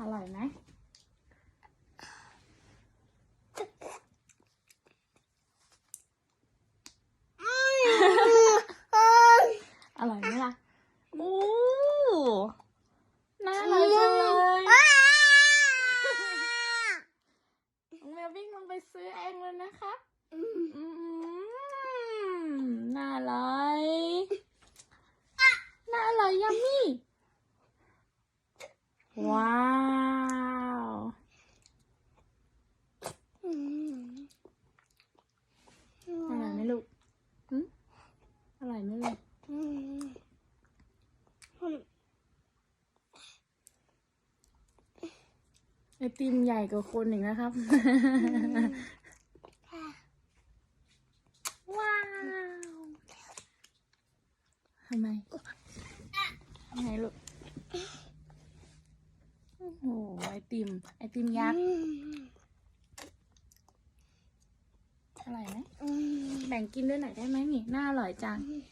อร่อยไหมอร่อยไหมล่ะโอ้น่าอร่อยจังเลยแมววิ่งลงไปซื้อเองเลยนะคะน่าอร่อย น่าอร่อยยัมมี่ ว้าวอร่อยไหมลูกหึอร่อยไหมลูกไอติมใหญ่กว่าคนอีกนะครับ ว้าว ทำไมทำไมลูกโอ้โห ไอติม ไอติมยักษ์อร่อยไหมแบ่งกินด้วยหน่อยได้ไหมนี่น่าอร่อยจังอืม